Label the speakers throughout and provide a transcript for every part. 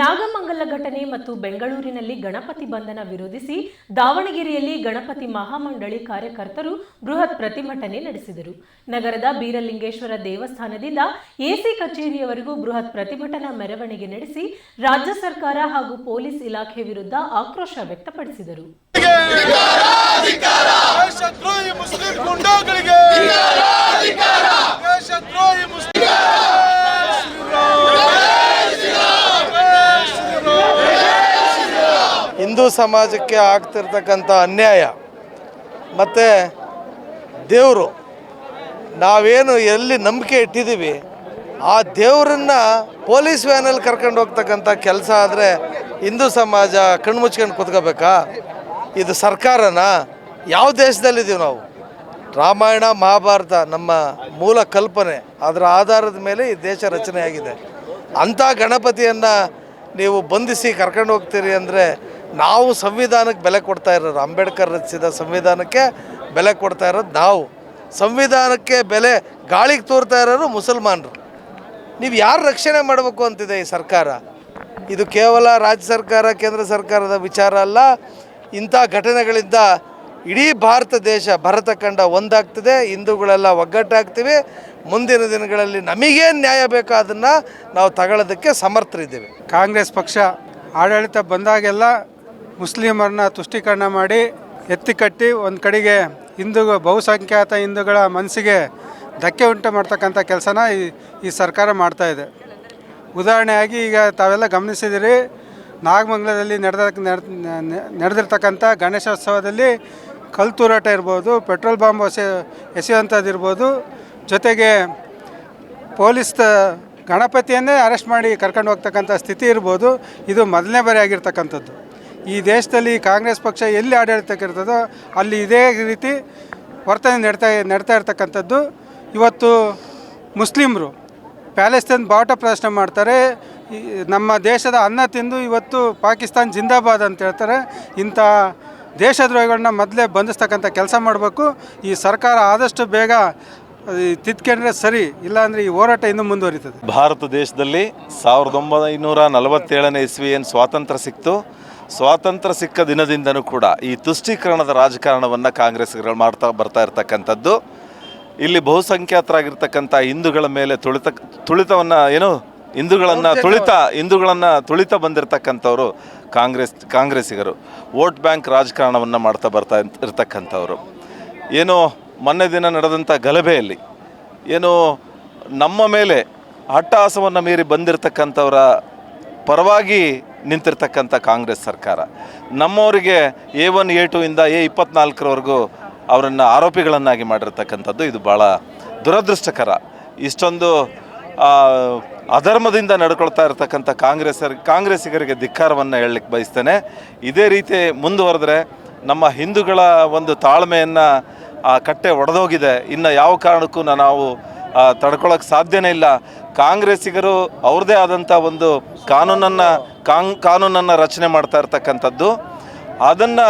Speaker 1: ನಾಗಮಂಗಲ ಘಟನೆ ಮತ್ತು ಬೆಂಗಳೂರಿನಲ್ಲಿ ಗಣಪತಿ ಬಂಧನ ವಿರೋಧಿಸಿ ದಾವಣಗೆರೆಯಲ್ಲಿ ಗಣಪತಿ ಮಹಾಮಂಡಳಿ ಕಾರ್ಯಕರ್ತರು ಬೃಹತ್ ಪ್ರತಿಭಟನೆ ನಡೆಸಿದರು. ನಗರದ ಬೀರಲಿಂಗೇಶ್ವರ ದೇವಸ್ಥಾನದಿಂದ ಎಸಿ ಕಚೇರಿಯವರೆಗೂ ಬೃಹತ್ ಪ್ರತಿಭಟನಾ ಮೆರವಣಿಗೆ ನಡೆಸಿ ರಾಜ್ಯ ಸರ್ಕಾರ ಹಾಗೂ ಪೊಲೀಸ್ ಇಲಾಖೆ ವಿರುದ್ಧ ಆಕ್ರೋಶ ವ್ಯಕ್ತಪಡಿಸಿದರು.
Speaker 2: ಮುಸ್ಲಿಂ ಗುಂಡಾಗಳಿಗೆ ದೇಶದ್ರೋಹಿ ಮುಸ್ಲಿಂ
Speaker 3: ಹಿಂದೂ ಸಮಾಜಕ್ಕೆ ಆಗ್ತಿರ್ತಕ್ಕಂಥ ಅನ್ಯಾಯ. ಮತ್ತು ದೇವರು, ನಾವೇನು ಎಲ್ಲಿ ನಂಬಿಕೆ ಇಟ್ಟಿದ್ದೀವಿ, ಆ ದೇವರನ್ನ ಪೊಲೀಸ್ ವ್ಯಾನಲ್ಲಿ ಕರ್ಕೊಂಡು ಹೋಗ್ತಕ್ಕಂಥ ಕೆಲಸ ಆದರೆ ಹಿಂದೂ ಸಮಾಜ ಕಣ್ಣು ಮುಚ್ಕೊಂಡು ಕೂತ್ಕೋಬೇಕಾ? ಇದು ಸರ್ಕಾರನ? ಯಾವ ದೇಶದಲ್ಲಿದ್ದೀವಿ ನಾವು? ರಾಮಾಯಣ, ಮಹಾಭಾರತ, ನಮ್ಮ ಮೂಲ ಕಲ್ಪನೆ, ಅದರ ಆಧಾರದ ಮೇಲೆ ಈ ದೇಶ ರಚನೆಯಾಗಿದೆ. ಅಂಥ ಗಣಪತಿಯನ್ನು ನೀವು ಬಂಧಿಸಿ ಕರ್ಕೊಂಡು ಹೋಗ್ತೀರಿ ಅಂದರೆ ನಾವು ಸಂವಿಧಾನಕ್ಕೆ ಬೆಲೆ ಕೊಡ್ತಾ ಇರೋರು ಅಂಬೇಡ್ಕರ್ ರಚಿಸಿದ ಸಂವಿಧಾನಕ್ಕೆ ಬೆಲೆ ಕೊಡ್ತಾ ಇರೋದು ನಾವು. ಸಂವಿಧಾನಕ್ಕೆ ಬೆಲೆ ಗಾಳಿಗೆ ತೋರ್ತಾ ಇರೋರು ಮುಸಲ್ಮಾನರು. ನೀವು ಯಾರು ರಕ್ಷಣೆ ಮಾಡಬೇಕು ಅಂತಿದೆ ಈ ಸರ್ಕಾರ? ಇದು ಕೇವಲ ರಾಜ್ಯ ಸರ್ಕಾರ, ಕೇಂದ್ರ ಸರ್ಕಾರದ ವಿಚಾರ ಅಲ್ಲ. ಇಂಥ ಘಟನೆಗಳಿಂದ ಇಡೀ ಭಾರತ ದೇಶ ಭರತ ಖಂಡ ಒಂದಾಗ್ತದೆ. ಹಿಂದೂಗಳೆಲ್ಲ ಒಗ್ಗಟ್ಟಾಗ್ತೀವಿ. ಮುಂದಿನ ದಿನಗಳಲ್ಲಿ ನಮಗೇನು ನ್ಯಾಯ ಬೇಕೋ ಅದನ್ನು ನಾವು ತಗೊಳ್ಳೋದಕ್ಕೆ ಸಮರ್ಥರಿದ್ದೇವೆ.
Speaker 4: ಕಾಂಗ್ರೆಸ್ ಪಕ್ಷ ಆಡಳಿತ ಬಂದಾಗೆಲ್ಲ ಮುಸ್ಲಿಮರನ್ನ ತುಷ್ಟೀಕರಣ ಮಾಡಿ ಎತ್ತಿ ಕಟ್ಟಿ ಒಂದು ಕಡೆಗೆ ಹಿಂದೂ ಬಹುಸಂಖ್ಯಾತ ಹಿಂದೂಗಳ ಮನಸ್ಸಿಗೆ ಧಕ್ಕೆ ಉಂಟು ಮಾಡ್ತಕ್ಕಂಥ ಕೆಲಸನ ಈ ಈ ಸರ್ಕಾರ ಇದೆ. ಉದಾಹರಣೆಯಾಗಿ ಈಗ ತಾವೆಲ್ಲ ಗಮನಿಸಿದಿರಿ, ನಾಗಮಂಗಲದಲ್ಲಿ ನಡೆದ ನಡೆದಿರ್ತಕ್ಕಂಥ ಗಣೇಶೋತ್ಸವದಲ್ಲಿ ಕಲ್ಲು ತೂರಾಟ ಇರ್ಬೋದು, ಪೆಟ್ರೋಲ್ ಬಾಂಬ್ ಎಸೆ, ಎಸೆಯುವಂಥದ್ದು ಇರ್ಬೋದು. ಜೊತೆಗೆ ಪೊಲೀಸ್ ಗಣಪತಿಯನ್ನೇ ಅರೆಸ್ಟ್ ಮಾಡಿ ಕರ್ಕೊಂಡು ಹೋಗ್ತಕ್ಕಂಥ ಸ್ಥಿತಿ ಇರ್ಬೋದು. ಇದು ಮೊದಲನೇ ಬಾರಿ ಆಗಿರ್ತಕ್ಕಂಥದ್ದು. ಈ ದೇಶದಲ್ಲಿ ಕಾಂಗ್ರೆಸ್ ಪಕ್ಷ ಎಲ್ಲಿ ಆಡಳಿತಕ್ಕಿರ್ತದೋ ಅಲ್ಲಿ ಇದೇ ರೀತಿ ವರ್ತನೆ ನಡ್ತಾ ನಡ್ತಾ ಇರ್ತಕ್ಕಂಥದ್ದು. ಇವತ್ತು ಮುಸ್ಲಿಮರು ಪ್ಯಾಲೆಸ್ತೈನ್ ಬಾವುಟ ಪ್ರದರ್ಶನ ಮಾಡ್ತಾರೆ. ನಮ್ಮ ದೇಶದ ಅನ್ನ ತಿಂದು ಇವತ್ತು ಪಾಕಿಸ್ತಾನ್ ಜಿಂದಾಬಾದ್ ಅಂತ ಹೇಳ್ತಾರೆ. ಇಂಥ ದೇಶದ್ರೋಹಿಗಳನ್ನ ಮೊದಲೇ ಬಂಧಿಸ್ತಕ್ಕಂಥ ಕೆಲಸ ಮಾಡಬೇಕು. ಈ ಸರ್ಕಾರ ಆದಷ್ಟು ಬೇಗ ತಿದ್ಕೊಂಡ್ರೆ ಸರಿ, ಇಲ್ಲಾಂದರೆ ಈ ಹೋರಾಟ ಇನ್ನು ಮುಂದುವರಿತದೆ.
Speaker 5: ಭಾರತ ದೇಶದಲ್ಲಿ ಸಾವಿರದ ಒಂಬೈನೂರ ನಲವತ್ತೇಳನೇ ಇಸ್ವಿ ಸ್ವಾತಂತ್ರ್ಯ ಸಿಕ್ತು. ಸ್ವಾತಂತ್ರ್ಯ ಸಿಕ್ಕ ದಿನದಿಂದನೂ ಕೂಡ ಈ ತುಷ್ಟೀಕರಣದ ರಾಜಕಾರಣವನ್ನು ಕಾಂಗ್ರೆಸ್ಗಳು ಮಾಡ್ತಾ ಬರ್ತಾ ಇರ್ತಕ್ಕಂಥದ್ದು. ಇಲ್ಲಿ ಬಹುಸಂಖ್ಯಾತರಾಗಿರ್ತಕ್ಕಂಥ ಹಿಂದೂಗಳ ಮೇಲೆ ತುಳಿತ ತುಳಿತವನ್ನು ಏನು? ಹಿಂದೂಗಳನ್ನು ತುಳಿತ ಹಿಂದೂಗಳನ್ನು ತುಳಿತ ಬಂದಿರತಕ್ಕಂಥವ್ರು ಕಾಂಗ್ರೆಸ್ ಕಾಂಗ್ರೆಸ್ಸಿಗರು. ವೋಟ್ ಬ್ಯಾಂಕ್ ರಾಜಕಾರಣವನ್ನು ಮಾಡ್ತಾ ಬರ್ತಾ ಇರ್ತಕ್ಕಂಥವ್ರು. ಏನು ಮೊನ್ನೆ ದಿನ ನಡೆದಂಥ ಗಲಭೆಯಲ್ಲಿ ಏನು ನಮ್ಮ ಮೇಲೆ ಹಟ್ಟಹಾಸವನ್ನು ಮೀರಿ ಬಂದಿರತಕ್ಕಂಥವರ ಪರವಾಗಿ ನಿಂತಿರ್ತಕ್ಕಂಥ ಕಾಂಗ್ರೆಸ್ ಸರ್ಕಾರ. ನಮ್ಮವರಿಗೆ ಎ ಒನ್, ಎ ಟು ಇಂದ ಎ ಇಪ್ಪತ್ನಾಲ್ಕರವರೆಗೂ ಅವರನ್ನು ಆರೋಪಿಗಳನ್ನಾಗಿ ಮಾಡಿರ್ತಕ್ಕಂಥದ್ದು ಇದು ಭಾಳ ದುರದೃಷ್ಟಕರ. ಇಷ್ಟೊಂದು ಅಧರ್ಮದಿಂದ ನಡ್ಕೊಳ್ತಾ ಇರತಕ್ಕಂಥ ಕಾಂಗ್ರೆಸ್ ಕಾಂಗ್ರೆಸ್ಸಿಗರಿಗೆ ಧಿಕ್ಕಾರವನ್ನು ಹೇಳಲಿಕ್ಕೆ ಬಯಸ್ತೇನೆ. ಇದೇ ರೀತಿ ಮುಂದುವರೆದ್ರೆ ನಮ್ಮ ಹಿಂದೂಗಳ ಒಂದು ತಾಳ್ಮೆಯನ್ನು, ಆ, ಕಟ್ಟೆ ಒಡೆದೋಗಿದೆ. ಇನ್ನು ಯಾವ ಕಾರಣಕ್ಕೂ ನಾವು ತಡ್ಕೊಳ್ಳೋಕ್ಕೆ ಸಾಧ್ಯನೇ ಇಲ್ಲ. ಕಾಂಗ್ರೆಸ್ಸಿಗರು ಅವ್ರದ್ದೇ ಆದಂಥ ಒಂದು ಕಾನೂನನ್ನು ಕಾಂಗ್ ಕಾನೂನನ್ನು ರಚನೆ ಮಾಡ್ತಾ ಇರ್ತಕ್ಕಂಥದ್ದು. ಅದನ್ನು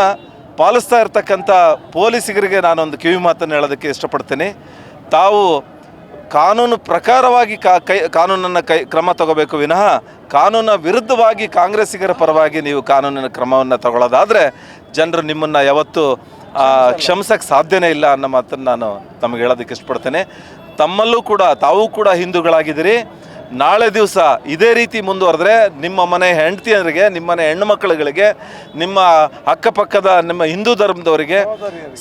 Speaker 5: ಪಾಲಿಸ್ತಾ ಇರ್ತಕ್ಕಂಥ ಪೊಲೀಸಿಗರಿಗೆ ನಾನೊಂದು ಕಿವಿ ಮಾತನ್ನು ಹೇಳೋದಕ್ಕೆ ಇಷ್ಟಪಡ್ತೀನಿ. ತಾವು ಕಾನೂನು ಪ್ರಕಾರವಾಗಿ ಕಾ ಕೈ ಕಾನೂನನ್ನು ಕೈ ಕ್ರಮ ತಗೋಬೇಕು ವಿನಃ ಕಾನೂನ ವಿರುದ್ಧವಾಗಿ ಕಾಂಗ್ರೆಸ್ಸಿಗರ ಪರವಾಗಿ ನೀವು ಕಾನೂನಿನ ಕ್ರಮವನ್ನು ತಗೊಳ್ಳೋದಾದರೆ ಜನರು ನಿಮ್ಮನ್ನು ಯಾವತ್ತೂ ಕ್ಷಮಿಸಕ್ಕೆ ಸಾಧ್ಯನೇ ಇಲ್ಲ ಅನ್ನೋ ಮಾತನ್ನು ನಾನು ತಮಗೆ ಹೇಳೋದಕ್ಕೆ ಇಷ್ಟಪಡ್ತೇನೆ. ತಮ್ಮಲ್ಲೂ ಕೂಡ ತಾವು ಕೂಡ ಹಿಂದೂಗಳಾಗಿದ್ದೀರಿ. ನಾಳೆ ದಿವಸ ಇದೇ ರೀತಿ ಮುಂದುವರೆದ್ರೆ ನಿಮ್ಮ ಮನೆ ಹೆಂಡತಿಯರಿಗೆ, ನಿಮ್ಮ ಮನೆ ಹೆಣ್ಣು ಮಕ್ಕಳುಗಳಿಗೆ, ನಿಮ್ಮ ಅಕ್ಕಪಕ್ಕದ ನಿಮ್ಮ ಹಿಂದೂ ಧರ್ಮದವರಿಗೆ,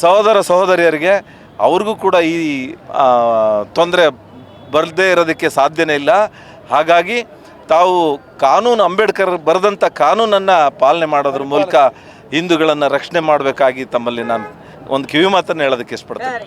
Speaker 5: ಸಹೋದರ ಸಹೋದರಿಯರಿಗೆ, ಅವ್ರಿಗೂ ಕೂಡ ಈ ತೊಂದರೆ ಬರದೇ ಇರೋದಕ್ಕೆ ಸಾಧ್ಯನೇ ಇಲ್ಲ. ಹಾಗಾಗಿ ತಾವು ಕಾನೂನು, ಅಂಬೇಡ್ಕರ್ ಬರೆದಂಥ ಕಾನೂನನ್ನು ಪಾಲನೆ ಮಾಡೋದ್ರ ಮೂಲಕ ಹಿಂದೂಗಳನ್ನು ರಕ್ಷಣೆ ಮಾಡಬೇಕಾಗಿ ತಮ್ಮಲ್ಲಿ ನಾನು ಒಂದು ಕಿವಿ ಮಾತನ್ನು ಹೇಳೋದಕ್ಕೆ ಇಷ್ಟಪಡ್ತೇನೆ.